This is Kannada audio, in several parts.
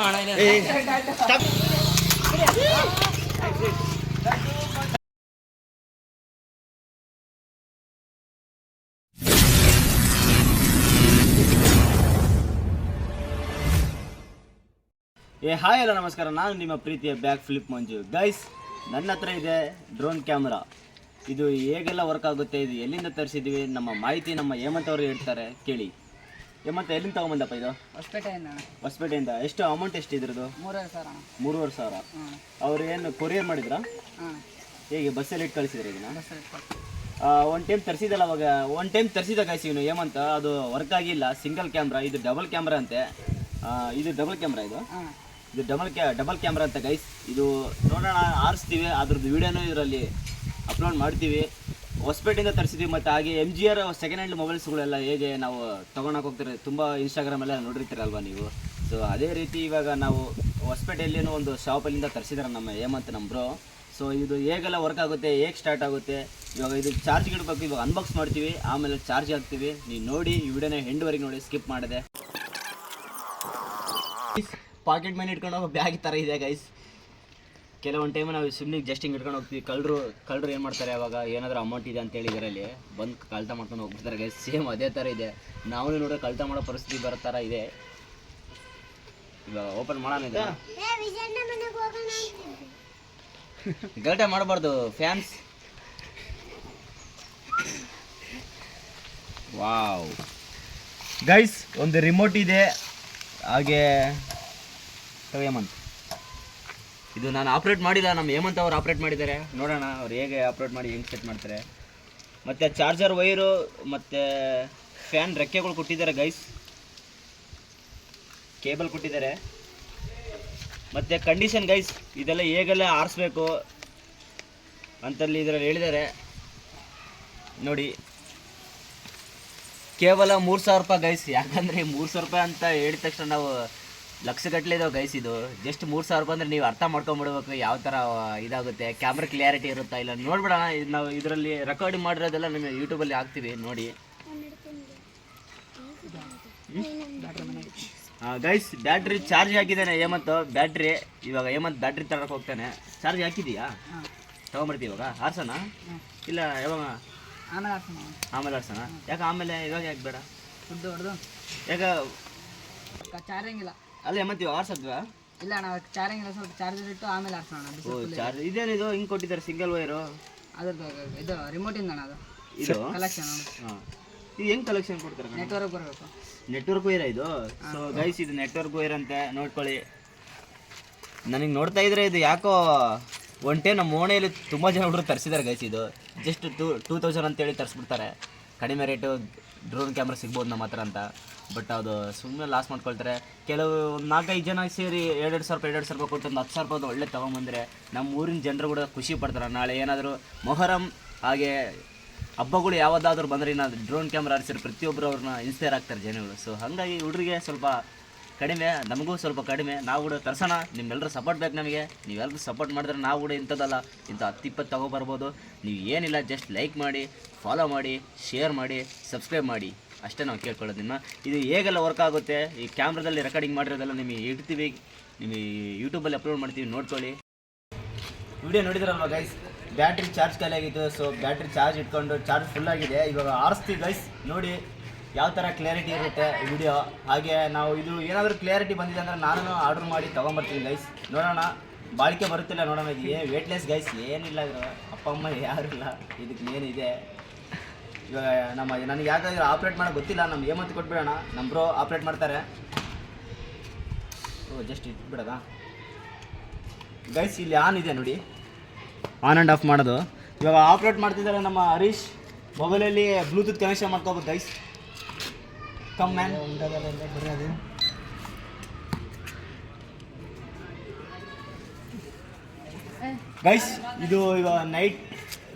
ಮಾಡ ಏ ಹಾಯ್ ಎಲ್ಲ, ನಮಸ್ಕಾರ. ನಾನು ನಿಮ್ಮ ಪ್ರೀತಿಯ ಬ್ಯಾಕ್ ಫ್ಲಿಪ್ ಮಂಜು. ಗೈಸ್ ನನ್ನ ಹತ್ರ ಇದೆ ಡ್ರೋನ್ ಕ್ಯಾಮ್ರಾ. ಇದು ಹೇಗೆಲ್ಲ ವರ್ಕ್ ಆಗುತ್ತೆ, ಇದು ಎಲ್ಲಿಂದ ತರಿಸಿದ್ದೀವಿ ನಮ್ಮ ಮಾಹಿತಿ ನಮ್ಮ ಹೇಮಂತ್ ಅವರು ಹೇಳ್ತಾರೆ, ಕೇಳಿ. ಹೇಮಂತ್ ಎಲ್ಲಿಂದ ತಗೊಂಬಂದಪ್ಪ ಇದು? ಹೊಸಪೇಟೆಯಿಂದ. ಹೊಸಪೇಟೆಯಿಂದ. ಎಷ್ಟು ಅಮೌಂಟ್ ಎಷ್ಟು ಇದ್ರದ್ದು ಮೂರುವರೆ ಸಾವಿರ. ಮೂರುವರೆ ಸಾವಿರ. ಅವ್ರು ಏನು ಕೊರಿಯರ್ ಮಾಡಿದ್ರಾ? ಹಾಂ ಹೇಗೆ ಬಸ್ಸಲ್ಲಿ ಇಟ್ಟು ಕಳಿಸಿದ್ರೆ ಈಗ ಒಂದು ಒನ್ ಟೈಮ್ ತರಿಸಿದಲ್ಲ ಅವಾಗ. ಒನ್ ಟೈಮ್ ತರಿಸಿದ ಗೈಸ್ ಇವನು. ಹೇಮಂತ ಅದು ವರ್ಕ್ ಆಗಿಲ್ಲ. ಸಿಂಗಲ್ ಕ್ಯಾಮ್ರಾ ಇದು ಡಬಲ್ ಕ್ಯಾಮ್ರಾ ಅಂತೆ. ಇದು ಡಬಲ್ ಕ್ಯಾಮ್ರಾ ಇದು? ಇದು ಡಬಲ್ ಕ್ಯಾ ಡಬಲ್ ಕ್ಯಾಮ್ರಾ ಅಂತ ಗೈಸ್ ಇದು ನೋಡೋಣ ಆರಿಸ್ತೀವಿ. ಅದ್ರದ್ದು ವೀಡಿಯೋನೂ ಇದರಲ್ಲಿ ಅಪ್ಲೋಡ್ ಮಾಡ್ತೀವಿ. ಹೊಸಪೇಟೆಯಿಂದ ತರಿಸಿದ್ವಿ ಮತ್ತು ಹಾಗೆ M G R second hand ಮೊಬೈಲ್ಸ್ಗಳೆಲ್ಲ ಹೇಗೆ ನಾವು ತೊಗೊಳಕ್ಕೆ ಹೋಗ್ತಾರೆ? ತುಂಬ ಇನ್ಸ್ಟಾಗ್ರಾಮೆಲ್ಲ ನೋಡಿರ್ತೀರಲ್ವ ನೀವು? ಸೊ ಅದೇ ರೀತಿ ಇವಾಗ ನಾವು ಹೊಸಪೇಟೆಯಲ್ಲೇನೋ ಒಂದು ಶಾಪಲ್ಲಿಂದ ತರಿಸಿದಾರೆ ನಮ್ಮ ಹೇಮಂತ್ ನಮ್ಮ ಬ್ರೋ ಸೊ ಇದು ಹೇಗೆಲ್ಲ ವರ್ಕ್ ಆಗುತ್ತೆ, ಹೇಗೆ ಸ್ಟಾರ್ಟ್ ಆಗುತ್ತೆ? ಇವಾಗ ಇದು ಚಾರ್ಜ್ ಇಡಬೇಕು ಇವಾಗ ಅನ್ಬಾಕ್ಸ್ ಮಾಡ್ತೀವಿ, ಆಮೇಲೆ ಚಾರ್ಜ್ ಹಾಕ್ತೀವಿ. ನೀವು ನೋಡಿ, ಈ ವಿಡಿಯೋನ ಹೆಂಡ್ವರೆಗೆ ನೋಡಿ ಸ್ಕಿಪ್ ಮಾಡಿದೆ. ಪಾಕೆಟ್ ಮನಿ ಇಟ್ಕೊಂಡು ಬ್ಯಾಗ್ ಥರ ಇದೆ ಗೈಸ್ ಕೆಲವೊಂದು ಟೈಮ್ ನಾವು ಸುಮ್ಮನೆ ಜಸ್ಟ್ ಹಿಂಗೆ ಇಟ್ಕೊಂಡು ಹೋಗ್ತೀವಿ. ಕಳ್ಳರು ಕಳ್ಳರು ಏನು ಮಾಡ್ತಾರೆ ಅವಾಗ? ಏನಾದರೂ ಅಮೌಂಟ್ ಇದೆ ಅಂತೇಳಿ ಇದರಲ್ಲಿ ಬಂದು ಕಳ್ತ ಮಾಡ್ಕೊಂಡು ಹೋಗ್ಬಿಡ್ತಾರೆ ಗೈಸ್ ಸೇಮ್ ಅದೇ ಥರ ಇದೆ. ನಾವು ನೋಡೋ ಕಳ್ತ ಮಾಡೋ ಪರಿಸ್ಥಿತಿ ಬರೋ ಥರ ಇದೆ. ಇವಾಗ ಓಪನ್ ಮಾಡೋಣ ಇದೆ ಗಲಾಟೆ ಮಾಡಬಾರ್ದು ಫ್ಯಾನ್ಸ್ ವಾವ್ ಗೈಸ್ ಒಂದು ರಿಮೋಟ್ ಇದೆ. ಹಾಗೆ ಹೇಮಂತ್ ಇದು ನಾನು ಆಪ್ರೇಟ್ ಮಾಡಿಲ್ಲ, ನಮ್ಮ ಹೇಮಂತ್ ಅವ್ರು ಆಪ್ರೇಟ್ ಮಾಡಿದ್ದಾರೆ. ನೋಡೋಣ, ಅವ್ರು ಹೇಗೆ ಆಪ್ರೇಟ್ ಮಾಡಿ, ಹೆಂಗೆ ಸೆಟ್ ಮಾಡ್ತಾರೆ. ಮತ್ತು ಚಾರ್ಜರ್ ವೈರು ಮತ್ತು ಫ್ಯಾನ್ ರೆಕ್ಕೆಗಳು ಕೊಟ್ಟಿದ್ದಾರೆ ಗೈಸ್ ಕೇಬಲ್ ಕೊಟ್ಟಿದ್ದಾರೆ. ಮತ್ತು ಕಂಡೀಷನ್ ಗೈಸ್ ಇದೆಲ್ಲ ಹೇಗೆಲ್ಲ ಆರಿಸ್ಬೇಕು ಅಂತಲ್ಲಿ ಇದರಲ್ಲಿ ಹೇಳಿದ್ದಾರೆ. ನೋಡಿ, ಕೇವಲ ಮೂರು ಸಾವಿರ ರೂಪಾಯಿ ಗೈಸ್ ಯಾಕಂದರೆ ಮೂರು ಸಾವಿರ ರೂಪಾಯಿ ಅಂತ ಹೇಳಿದ ತಕ್ಷಣ ನಾವು ಲಕ್ಷಗಟ್ಟಲೆ ಇದಾವೆ ಗೈಸ್ ಇದು. ಜಸ್ಟ್ ಮೂರು ಸಾವಿರ ರೂಪಾಯಿ ಅಂದರೆ ನೀವು ಅರ್ಥ ಮಾಡ್ಕೊಂಬಿಡ್ಬೇಕು ಯಾವ ಥರ ಇದಾಗುತ್ತೆ. ಕ್ಯಾಮ್ರಾ ಕ್ಲಿಯಾರಿಟಿ ಇರುತ್ತಾ ಇಲ್ಲ. ನೋಡ್ಬಿಡೋಣ ಇದು ನಾವು ಇದರಲ್ಲಿ ರೆಕಾರ್ಡಿಂಗ್ ಮಾಡಿರೋದೆಲ್ಲ ನಿಮಗೆ ಯೂಟ್ಯೂಬಲ್ಲಿ ಹಾಕ್ತೀವಿ ನೋಡಿ. ಗೈಸ್ ಬ್ಯಾಟ್ರಿ ಚಾರ್ಜ್ ಹಾಕಿದ್ದಾನೆ ಹೇಮಂತ್. ಬ್ಯಾಟ್ರಿ ಇವಾಗ ಹೇಮಂತ್ ಬ್ಯಾಟ್ರಿ ತರಕ್ಕೆ ಹೋಗ್ತಾನೆ. ಚಾರ್ಜ್ ಹಾಕಿದೀಯಾ ತೊಗೊಂಬಿಡ್ತೀವಿ ಇವಾಗ. ಹಾರ್ಸೋಣ ಇಲ್ಲ ಯಾವಾಗ? ಆಮೇಲೆ ಆಮೇಲೆ ಹಾರ್ಸೋಣ ಯಾಕೆ ಆಮೇಲೆ ಇವಾಗ ಯಾಕೆ ಬೇಡ? ಯಾಕೆ ಚಾರ್ಜಿಂಗ್ ಇಲ್ಲ. ಅಲ್ಲ ಮತ್ತೆ ಆರ್ಸದ್ವಾ ಇಲ್ಲ ಅಣ್ಣ ಚಾರ್ಜಿಂಗ್ ಇಲ್ಲ ಸ್ವಲ್ಪ ಚಾರ್ಜರ್ ಇಟ್ಟು ಆಮೇಲೆ ಹಾಕ್ಸೋಣ ಓ ಚಾರ್ಜ್ ಇದೇನಿದು? ಹಿಂಗೆ ಕೊಟ್ಟಿದ್ದಾರೆ ಸಿಂಗಲ್ ವೈರು ಅದ್ರದ್ದು ಇದು ರಿಮೋಟಿಂದ ಅಣ್ಣ ಅದು. ಇದು? ಕಲೆಕ್ಷನ್ ಹಾಂ. ಇದು ಹೆಂಗೆ ಕಲೆಕ್ಷನ್ ಕೊಡ್ತಾರೆ ನೆಟ್ವರ್ಕ್ ಬರಬೇಕು ನೆಟ್ವರ್ಕ್ ವೈರ ಇದು? ಸೊ ಗೈಸ್ ಇದು ನೆಟ್ವರ್ಕ್ ವೈರ್ ಅಂತ ನೋಡ್ಕೊಳ್ಳಿ. ನನಗೆ ನೋಡ್ತಾ ಇದ್ರೆ ಇದು ಯಾಕೋ ಒನ್ ಟೈಮ್ ನಮ್ಮ ಓಣೆಯಲ್ಲಿ ತುಂಬ ಜನ ಹುಡುಗರು ತರಿಸಿದ್ದಾರೆ ಗೈಸ್ ಇದು. ಜಸ್ಟ್ ಟೂ ಟೂ ತೌಸಂಡ್ ಅಂತೇಳಿ ತರಿಸ್ಬಿಡ್ತಾರೆ. ಕಡಿಮೆ ರೇಟು ಡ್ರೋನ್ ಕ್ಯಾಮ್ರಾ ಸಿಗ್ಬೋದು ನಮ್ಮ ಹತ್ರ ಅಂತ. ಬಟ್ ಅದು ಸುಮ್ಮನೆ ಲಾಸ್ ಮಾಡ್ಕೊಳ್ತಾರೆ. ಕೆಲವು ನಾಲ್ಕೈದು ಜನ ಸೇರಿ ಎರಡು ಸಾವಿರ ರೂಪಾಯಿ ಎರಡು ಸಾವಿರ ರೂಪಾಯಿ ಕೊಟ್ಟು ಒಂದು ಹತ್ತು ಸಾವಿರ ರೂಪಾಯಿ ಒಳ್ಳೆ ತೊಗೊಂಬಂದರೆ ನಮ್ಮ ಊರಿನ ಜನರು ಕೂಡ ಖುಷಿ ಪಡ್ತಾರೆ. ನಾಳೆ ಏನಾದರೂ ಮೊಹರಂ, ಹಾಗೆ ಹಬ್ಬಗಳು ಯಾವುದಾದ್ರೂ ಬಂದರೆ ನಾವು ಡ್ರೋನ್ ಕ್ಯಾಮ್ರಾ ಆರಿಸಿದ್ರೆ ಪ್ರತಿಯೊಬ್ಬರು ಅವ್ರನ್ನ ಇನ್ಸ್ಪೈರ್ ಆಗ್ತಾರೆ ಜನಗಳು. ಸೊ ಹಾಗಾಗಿ ಹುಡುಗರಿಗೆ ಸ್ವಲ್ಪ ಕಡಿಮೆ, ನಮಗೂ ಸ್ವಲ್ಪ ಕಡಿಮೆ. ನಾವು ಕೂಡ ತರ್ಸೋಣ. ನಿಮ್ಮೆಲ್ಲರೂ ಸಪೋರ್ಟ್ ಬೇಕು ನಮಗೆ. ನೀವೆಲ್ಲರೂ ಸಪೋರ್ಟ್ ಮಾಡಿದ್ರೆ ನಾವು ಕೂಡ ಇಂಥದ್ದಲ್ಲ. ಇಂಥ ಹತ್ತು ಇಪ್ಪತ್ತು ತಗೊಬರ್ಬೋದು. ನೀವು ಏನಿಲ್ಲ ಜಸ್ಟ್ ಲೈಕ್ ಮಾಡಿ ಫಾಲೋ ಮಾಡಿ ಶೇರ್ ಮಾಡಿ ಸಬ್ಸ್ಕ್ರೈಬ್ ಮಾಡಿ. ಅಷ್ಟೇ ನಾವು ಕೇಳ್ಕೊಳ್ಳೋದು ನಿಮ್ಮ. ಇದು ಹೇಗೆಲ್ಲ ವರ್ಕ್ ಆಗುತ್ತೆ? ಈ ಕ್ಯಾಮ್ರಾದಲ್ಲಿ ರೆಕಾರ್ಡಿಂಗ್ ಮಾಡಿರೋದೆಲ್ಲ ನಿಮಗೆ ಇಡ್ತೀವಿ ನಿಮಗೆ ಯೂಟ್ಯೂಬಲ್ಲಿ ಅಪ್ಲೋಡ್ ಮಾಡ್ತೀವಿ, ನೋಡ್ಕೊಳ್ಳಿ. ವಿಡಿಯೋ ನೋಡಿದ್ರಲ್ವ ಗೈಸ್ ಬ್ಯಾಟ್ರಿ ಚಾರ್ಜ್ ಖಾಲಿಯಾಗಿತ್ತು ಸೊ ಬ್ಯಾಟ್ರಿ ಚಾರ್ಜ್ ಇಟ್ಕೊಂಡು ಚಾರ್ಜ್ ಫುಲ್ ಆಗಿದೆ. ಇವಾಗ ಆರಿಸ್ತೀವಿ ಗೈಸ್ ನೋಡಿ ಯಾವ ಥರ ಕ್ಲಾರಿಟಿ ಇರುತ್ತೆ ವಿಡಿಯೋ ಹಾಗೆ ನಾವು ಇದು ಏನಾದರೂ ಕ್ಲಾರಿಟಿ ಬಂದಿದೆ ಅಂದರೆ ನಾನು ಆರ್ಡರ್ ಮಾಡಿ ತೊಗೊಂಬರ್ತೀನಿ ಗೈಸ್ ನೋಡೋಣ. ಬಾಳಿಕೆ ಬರುತ್ತಿಲ್ಲ ನೋಡೋಣ, ಇದು ಏ ವೇಟ್ಲೆಸ್ ಗೈಸ್ ಏನಿಲ್ಲ ಅಪ್ಪ, ಅಮ್ಮ ಯಾರು ಇಲ್ಲ. ಇದಕ್ಕೆ ಏನಿದೆ? ಇವಾಗ ನಮ್ಮ ನನಗೆ ಯಾಕಾದ್ರೂ ಆಪ್ರೇಟ್ ಮಾಡೋಕೆ ಗೊತ್ತಿಲ್ಲ ನಮ್ಮ ಏಮಂತ ಕೊಟ್ಬಿಡೋಣ. ನಮ್ಮ ಬ್ರೋ ಆಪ್ರೇಟ್ ಮಾಡ್ತಾರೆ. ಓ ಜಸ್ಟ್ ಇಟ್ಬಿಡೋದ? ಗೈಸ್ ಇಲ್ಲಿ ಆನ್ ಇದೆ ನೋಡಿ. ಆನ್ ಆ್ಯಂಡ್ ಆಫ್ ಮಾಡೋದು. ಇವಾಗ ಆಪ್ರೇಟ್ ಮಾಡ್ತಿದ್ದಾರೆ ನಮ್ಮ ಹರೀಶ್. ಮೊಬೈಲಲ್ಲಿ ಬ್ಲೂಟೂತ್ ಕನೆಕ್ಷನ್ ಮಾಡ್ಕೋಬೋದು ಗೈಸ್ ಕಮ್ ಮ್ಯಾನ್ ಗೈಸ್ ಇದು ಇವಾಗ ನೈಟ್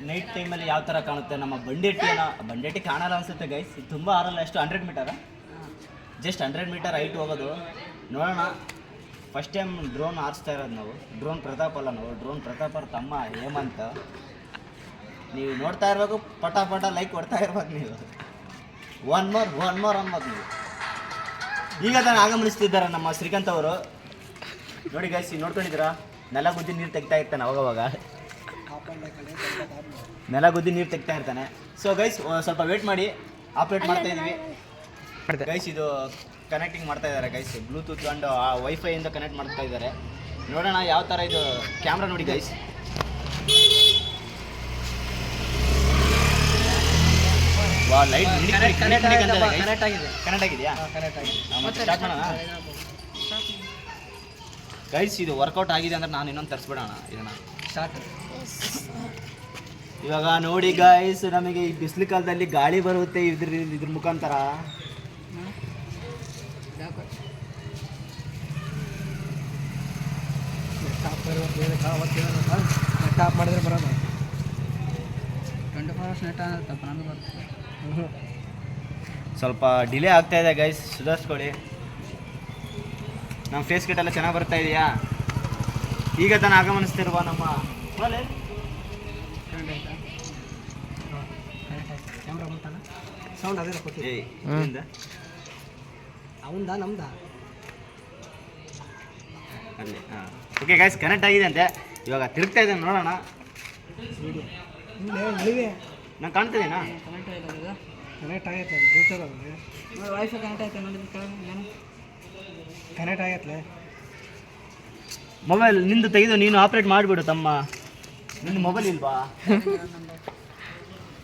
ನೈಟ್ ಟೈಮಲ್ಲಿ ಯಾವ ಥರ ಕಾಣುತ್ತೆ? ನಮ್ಮ ಬಂಡೆಟ್ಟಿನ ಬಂಡೆಟ್ಟಿ ಕಾಣಲ್ಲ ಅನ್ಸುತ್ತೆ ಗೈಸ್ ತುಂಬ ಆರಲ್ಲ, ಎಷ್ಟು hundred metre just hundred metre height ಹೋಗೋದು. ನೋಡೋಣ. ಫಸ್ಟ್ ಟೈಮ್ ಡ್ರೋನ್ ಆರಿಸ್ತಾ ಇರೋದು ನಾವು. ಡ್ರೋನ್ ಪ್ರತಾಪ್ ಅಲ್ಲ ನಾವು. ಡ್ರೋನ್ ಪ್ರತಾಪ್ ಅವ್ರ ತಮ್ಮ ಹೇಮಂತ. ನೀವು ನೋಡ್ತಾ ಇರಬೇಕು, ಪಟ ಪಟ ಲೈಕ್ ಕೊಡ್ತಾ ಇರ್ಬೇಕು ನೀವು. ಒನ್ ಮೋರ್ ಒನ್ ಮೋರ್ ಅನ್ಬೋದು ನೀವು. ಈಗ ತಾನು ಆಗಮನಿಸ್ತಿದ್ದಾರೆ ನಮ್ಮ ಶ್ರೀಕಾಂತ್ ಅವರು. ನೋಡಿ ಗೈಸ್ ನೋಡ್ಕೊಂಡಿದ್ದೀರಾ? ನೆಲ ಗುದ್ದಿ ನೀರು ತೆಗಿತಾ ಇರ್ತಾನೆ ಅವಾಗವಾಗ. ನೆಲ ಗುದ್ದಿ ನೀರು ತೆಗ್ತಾ ಇರ್ತಾನೆ. ಸೊ ಗೈಸ್ ಸ್ವಲ್ಪ ವೇಟ್ ಮಾಡಿ. ಆಪ್ರೇಟ್ ಮಾಡ್ತಾ ಇದೀವಿ. ಗೈಸ್ ಇದು ಕನೆಕ್ಟಿಂಗ್ ಮಾಡ್ತಾ ಇದ್ದಾರೆ ಗೈಸ್ ಬ್ಲೂಟೂತ್ ಅಂಡ್ ವೈಫೈ ಇಂದ ಕನೆಕ್ಟ್ ಮಾಡ್ತಾ ಇದ್ದಾರೆ ನೋಡೋಣ ಯಾವ ಥರ ಇದು ಕ್ಯಾಮ್ರಾ ನೋಡಿ ಗೈಸ್ ವಾ ಲೈಟ್ ಕನೆಕ್ಟ್ ಕನೆಕ್ಟ್ ಆಗಿದೆ. ಕನೆಕ್ಟ್ ಆಗಿದೆಯಾ? ಕನೆಕ್ಟ್ ಆಗಿದೆ. ಮತ್ತೆ ಸ್ಟಾರ್ಟ್ ಮಾಡೋಣ? ಗೈಸ್ ಇದು ವರ್ಕೌಟ್ ಆಗಿದೆ ಅಂದ್ರೆ ನಾನು ಇನ್ನೊಂದು ತರಿಸ್ಬಿಡೋಣ ಇದನ್ನ. ಇವಾಗ ನೋಡಿ ಗಾಯ್ಸ್ ನಮಗೆ ಈ ಬಿಸಿಲು ಕಾಲದಲ್ಲಿ ಗಾಳಿ ಬರುತ್ತೆ ಇದ್ರ ಇದ್ರ ಮುಖಾಂತರ. ಟಾಪ್ ಮಾಡಿದ್ರೆ ಬರೋದು ಟ್ವೆಂಟಿ ಫೋರ್ ಅವರ್ಸ್ ನೆಟ್ ಬರ್ತದೆ ಸ್ವಲ್ಪ ಡಿಲೇ ಆಗ್ತಾ ಇದೆ ಗೈಸ್ ಸುಧಾರಿಸ್ಕೊಳ್ಳಿ. ನಮ್ಮ ಫೇಸ್ ಕಿಟ್ ಎಲ್ಲ ಚೆನ್ನಾಗಿ ಬರ್ತಾ ಇದೆಯಾ? ಈಗ ತಾನು ಆಗಮನಿಸ್ತಿರುವ ನಮ್ಮ ಸೌಂಡ್ ಅದೇ? ಅವಂದ ನಮ್ದ? ಅಲ್ಲಿ ಹಾಂ. ಓಕೆ ಗೈಸ್ ಕನೆಕ್ಟ್ ಆಗಿದೆ ಅಂತೆ. ಇವಾಗ ತಿರುಗ್ತಾ ಇದೆ ನೋಡೋಣ. ನಾನು ಕಾಣ್ತಿದ್ದೀನಾ ಕನೆಕ್ಟ್ ಆಗೈತೆ ಕನೆಕ್ಟ್ ಆಗೈತೆ ಕನೆಕ್ಟ್ ಆಯ್ತಾ ನೋಡಿದ್ರೆ ಕೆಳಗೆ ಏನು ಕನೆಕ್ಟ್ ಆಗೈತ್ಲೆ ಮೊಬೈಲ್ ನಿಂದು ತೆಗೆದು ನೀನು ಆಪ್ರೇಟ್ ಮಾಡಿಬಿಡು ತಮ್ಮ. ನಿನ್ನ ಮೊಬೈಲ್ ಇಲ್ವಾ?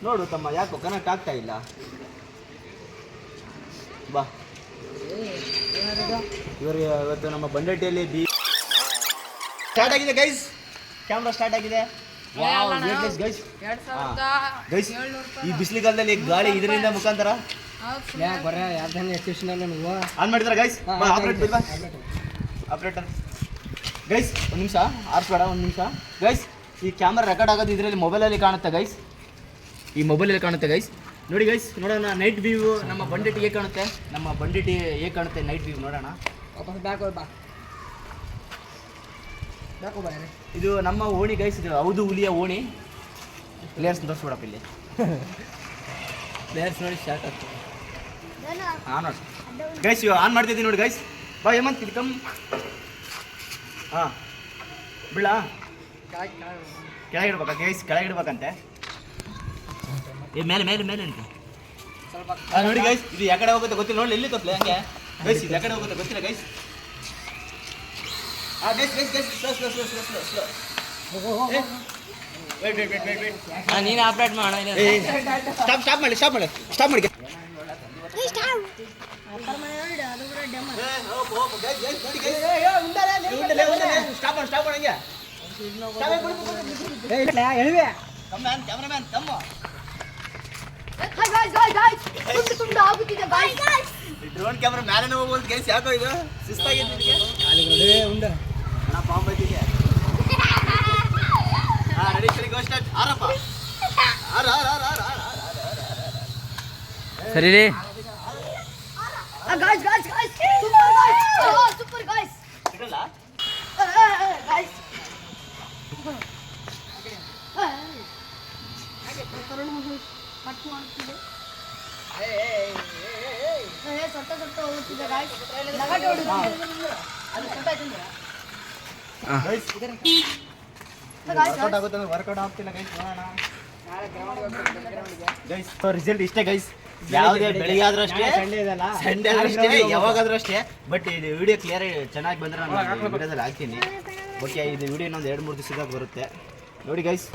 ನೋಡು ತಮ್ಮ ಯಾಕೋ ಕನೆಕ್ಟ್ ಆಗ್ತಾ ಇಲ್ಲ. ಬಾ. ಇವರು ಇವತ್ತು ನಮ್ಮ ಬಂಡೇಟಿಯಲ್ಲಿ ಬಿ ಸ್ಟಾರ್ಟ್ ಆಗಿದೆ ಗೈಸ್ ಕ್ಯಾಮ್ರಾ ಸ್ಟಾರ್ಟ್ ಆಗಿದೆ. ಗೈಸ್ ಗೈಸ್ ಈ ಬಿಸಿಲಿಗಾಲದಲ್ಲಿ ಗಾಳಿ ಇದರಿಂದ ಮುಖಾಂತರ? ಯಾ ಬರ? ಯಾರ್ದಾನೆ ಎಕ್ಸಿಷನಲ್ಲ ನೀವು ಆನ್ ಮಾಡಿದ್ರ ಗೈಸ್ ಆಪರೇಟ್ ಬಿಲ್ವಾ ಆಪ್ರೇಟರ್ ಗೈಸ್ ಒಂದು ನಿಮಿಷ ಆರಿಸ್ಬೇಡ ಒಂದು ನಿಮಿಷ. ಗೈಸ್ ಈ ಕ್ಯಾಮ್ರಾ ರೆಕಾರ್ಡ್ ಆಗೋದು ಇದರಲ್ಲಿ ಮೊಬೈಲಲ್ಲಿ ಕಾಣುತ್ತೆ ಗೈಸ್ ಈ ಮೊಬೈಲಲ್ಲಿ ಕಾಣುತ್ತೆ ಗೈಸ್ ನೋಡಿ ಗೈಸ್ ನೋಡೋಣ ನೈಟ್ ವ್ಯೂ ನಮ್ಮ ಬಂಡಿಟಿ ಹೇಗೆ ಕಾಣುತ್ತೆ? ನಮ್ಮ ಬಂಡಿಟಿ ಹೇಗೆ ಕಾಣುತ್ತೆ ನೈಟ್ ವ್ಯೂ ನೋಡೋಣ. ವಾಪಸ್ ಬ್ಯಾಕ್ ಹೋಗಿ ಬಾ. ಬ್ಯಾಕ್ ಹೋಗ್ಬಾ ಇದು ನಮ್ಮ ಓಣಿ ಗೈಸ್ ಇದು ಹೌದು ಹುಲಿಯ ಓಣಿ. ಪ್ಲೇಯರ್ಸ್ ತೋರಿಸ್ಬಿಡಪ್ಪ ಇಲ್ಲಿ. ಪ್ಲೇಯರ್ಸ್ ನೋಡಿ ಶಾರ್ಟ್ ಆಗ್ತದೆ. ಹಾಂ ನೋಡಿ. ಗೈಸ್ ಇವಾಗ ಆನ್ ಮಾಡ್ತಿದ್ದೀನಿ ನೋಡಿ ಗೈಸ್ ಬಾ ಹೇಮಂತ್ ಇದು ಕಮ್ ಹಾಂ. ಬಿಡಾ ಕೆಳಗೆ. ಕೆಳಗೆ ಗೈಸ್ ಕೆಳಗೆ ಇಡ್ಬೇಕಂತೆ. ಏ ಮೇಲೆ ಮೇಲೆ ಮೇಲೆ ಅಂತ ಸ್ವಲ್ಪ ಆ, ನೋಡಿ ಗೈಸ್ ಇದು ಯಾಕಡೆ ಹೋಗುತ್ತೆ ಗೊತ್ತಿಲ್ಲ. ನೋಡಿ ಎಲ್ಲಿ ತಪ್ಪಲೆ ಹಂಗೆ. ಗೈಸ್ ಇದು ಯಾಕಡೆ ಹೋಗುತ್ತೆ ಗೊತ್ತಿಲ್ಲ ಗೈಸ್ ಆ guys guys guys slow slow slow slow slow slow wait wait wait wait wait ನೀನು ಆಪ್ರೇಟ್ ಮಾಡೋಣ ಸ್ಟಾಪ್ ಸ್ಟಾಪ್ ಮಾಡಿ ಸ್ಟಾಪ್ ಮಾಡಿ ಸ್ಟಾಪ್ ಮಾಡಿ. ಡ್ರೋನ್ ಕ್ಯಾಮ್ರಾ ಮ್ಯಾಲೆ ಹೋಗ್ಬೋದು ಗೈಸ್ ಯಾಕೋ ಇದು ಸುಸ್ತಾಗಿದೆ ನಿಮಗೆ ಉಂಡ ಬಾಂಬ್ ರೆಡಿ ಗೋ ಸ್ಟಾರ್ಟ್ ಆರಪ್ಪ ಆರ ಆರ ಆರ ಆರ ಆರ ಸರಿ ರೀ. Ah, guys, guys, guys! Super guys! Oh, super guys! ಸಿಗಲ್ಲ Eh, eh, eh, guys! Cut ಮಾಡ್ತಿದೆ ಏ, ಸೊಟ್ಟ ಸೊಟ್ಟ ಹೋಗುತ್ತಿದೆ guys. ನಗಟೆ ಹೊಡಿತಿದೆ. ಅದು ಸೊಟ್ಟ ಆಯ್ತಂದ್ರೆ. ಗೈಸ್ Eh, guys, ವರ್ಕೌಟ್ ಆಗುತ್ತೆ ವರ್ಕೌಟ್ ಆಗ್ತಿಲ್ಲ ಗೈಸ್ ನೋಡೋಣ ಹೋಗ್ಬೇಕು ರಿಸಲ್ಟ್ ಇಷ್ಟೇ ಗೈಸ್ ಯಾವುದೇ ಬೆಳಿಗ್ಗೆ ಆದ್ರೂ ಅಷ್ಟೇ ಸಂಡೇ ಇದೆಲ್ಲ. ಸಂಡೇ ಆದ್ರೂ ಅಷ್ಟೇ ಯಾವಾಗಾದ್ರೂ ಅಷ್ಟೇ. ಬಟ್ ಇದು ವಿಡಿಯೋ ಕ್ಲಿಯರ್ ಚೆನ್ನಾಗಿ ಬಂದ್ರೆ ನಾನು ವಿಡಿಯೋದಲ್ಲಿ ಹಾಕ್ತೀನಿ. ಓಕೆ ಇದು ವಿಡಿಯೋ ಇನ್ನೊಂದು ಎರಡು ಮೂರು ದಿವಸದಾಗ ಬರುತ್ತೆ. ನೋಡಿ ಗೈಸ್.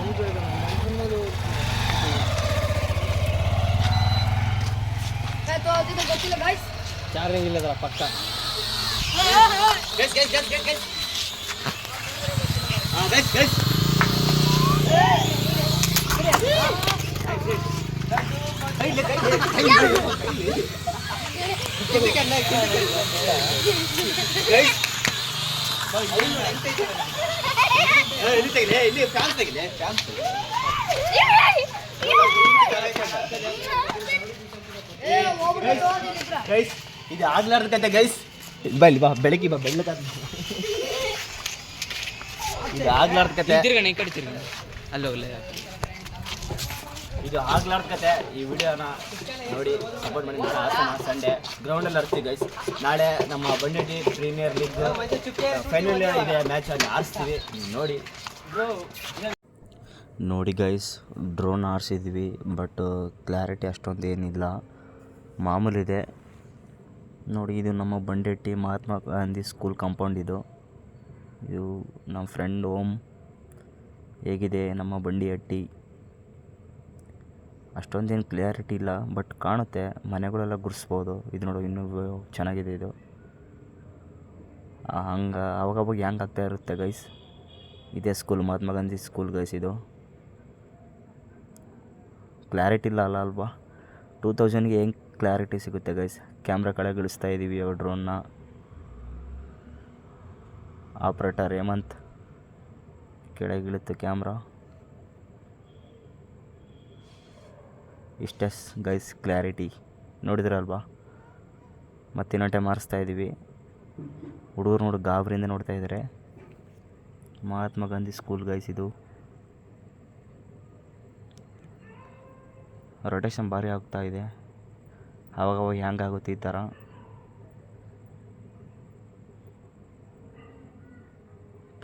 ಚಾರ್ಜಿಂಗ್ ಇಲ್ಲದಲ್ಲ ಪಕ್ಕ. Guys. Guys guys guys guys guys guys guys guys ಇಲ್ಲಿ ತೆಗಿಲೆ ಇಲ್ಲಿ ಫ್ಯಾನ್ ತೆಗಿಲೆ ಫ್ಯಾನ್ ಏ, ಹೋಗ್ಬಿಡು, ಅದಿಲ್ಲಿಬ್ರ. ಗೈಸ್ ಇದು ಆಗ್ಲಾರ್ದಕ್ಕಂತೆ ಗೈಸ್ ಬಾ ಇಲ್ಲಿ ಬಾ ಬೆಳಗ್ಗೆ ಬಾ ಬೆಳ್ಳಕ ಇದು ಆಗ್ಲಾರ್ದಕತೆ ತಿರ್ಗಣ ಈ ಕಡೆ ತಿರ್ಗಣ. ಅಲ್ಲಿ ಹೋಗ್ಲೆ ಇದು ಆಗ್ಲಾರ್ಕತೆ ಈ ವಿಡಿಯೋನ ನೋಡಿ ಸಪೋರ್ಟ್ ಮಾಡಿ. ಹಾಸನ ಸಂಡೇ. ಗ್ರೌಂಡಲ್ಲಿ ಆಡ್ತೀವಿ ಗೈಸ್ ನಾಳೆ ನಮ್ಮ ಬಂಡಿ ಪ್ರೀಮಿಯರ್ ಲೀಗ್ ಫೈನಲ್ ಇದೆ ಮ್ಯಾಚ್ ಅಲ್ಲಿ ಆರಿಸ್ತೀವಿ. ನೋಡಿ. ನೋಡಿ ಗೈಸ್ ಡ್ರೋನ್ ಆರಿಸಿದ್ವಿ ಬಟ್ ಕ್ಲಾರಿಟಿ ಅಷ್ಟೊಂದು ಏನಿಲ್ಲ. ಮಾಮೂಲಿದೆ. ನೋಡಿ ಇದು ನಮ್ಮ ಬಂಡೆಟ್ಟಿ ಮಹಾತ್ಮ ಗಾಂಧಿ ಸ್ಕೂಲ್ ಕಾಂಪೌಂಡ್ ಇದು. ಇದು ನಮ್ಮ ಫ್ರೆಂಡ್ ಓಮ್ ಹೇಗಿದೆ ನಮ್ಮ ಬಂಡಿ ಹಟ್ಟಿ? ಅಷ್ಟೊಂದೇನು ಕ್ಲಿಯಾರಿಟಿ ಇಲ್ಲ ಬಟ್ ಕಾಣುತ್ತೆ, ಮನೆಗಳೆಲ್ಲ ಗುರ್ಸ್ಬೋದು ಇದು ನೋಡು, ಇನ್ನೂ ಚೆನ್ನಾಗಿದೆ ಇದು. ಹಂಗೆ, ಅವಾಗವಾಗ ಹ್ಯಾಂಗ್ ಆಗ್ತಾ ಇರುತ್ತೆ ಗೈಸ್ ಇದೇ school Mahatma Gandhi school guys ಇದು. ಕ್ಲಾರಿಟಿ ಇಲ್ಲ ಅಲ್ಲ ಅಲ್ವಾ? ಟೂ ತೌಸಂಡ್ಗೆ ಹೆಂಗೆ ಕ್ಲಾರಿಟಿ ಸಿಗುತ್ತೆ ಗೈಸ್ ಕ್ಯಾಮ್ರಾ ಕಡೆ ಗಿಳಿಸ್ತಾ ಇದ್ದೀವಿ ಅವ್ರ ಡ್ರೋನ್ನ ಆಪ್ರೇಟರ್ ಹೇಮಂತ್. ಕೆಳಗಿಳುತ್ತೆ ಕ್ಯಾಮ್ರಾ ಇಷ್ಟೇ ಗೈಸ್ ಕ್ಲಾರಿಟಿ. ನೋಡಿದ್ರಲ್ವಾ? ಮತ್ತೆ ಇನ್ನೊಂದು ಟೈಮ್ ಮಾರಿಸ್ತಾ ಇದ್ದೀವಿ ಹುಡುಗರು ನೋಡಿ ಗಾಬರಿಯಿಂದ ನೋಡ್ತಾ ಇದ್ದಾರೆ ಮಹಾತ್ಮ ಗಾಂಧಿ ಸ್ಕೂಲ್ ಗೈಸ್ ಇದು. ರೊಟೇಷನ್ ಭಾರಿ ಆಗ್ತಾ ಇದೆ. ಆವಾಗವಾಗ ಹ್ಯಾಂಗ್ ಆಗುತ್ತೆ ಈ ಥರ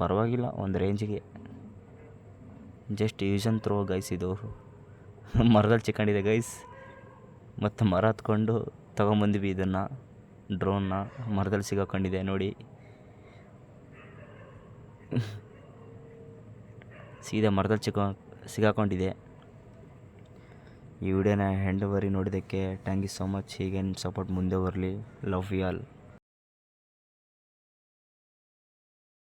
ಪರವಾಗಿಲ್ಲ, ಒಂದು ರೇಂಜಿಗೆ just use and throw guys ಇದು. ಮರದಲ್ಲಿ ಚಿಕ್ಕಂಡಿದೆ ಗೈಸ್ ಮತ್ತು ಮರ ಹತ್ಕೊಂಡು ತೊಗೊಂಬಂದ್ವಿ ಇದನ್ನು. ಡ್ರೋನ್ನ ಮರದಲ್ಲಿ ಸಿಗಾಕೊಂಡಿದೆ, ನೋಡಿ. ಸೀದಾ ಮರದಲ್ಲಿ ಚಿಕ್ಕ, ಸಿಗಾಕೊಂಡಿದೆ. ಈ ವಿಡಿಯೋನ ಹೆಂಡವರಿ ನೋಡಿದ್ದಕ್ಕೆ ಥ್ಯಾಂಕ್ ಯು ಸೊ ಮಚ್ ಹೀಗೇನು ಸಪೋರ್ಟ್ ಮುಂದೆ ಬರಲಿ. Love you all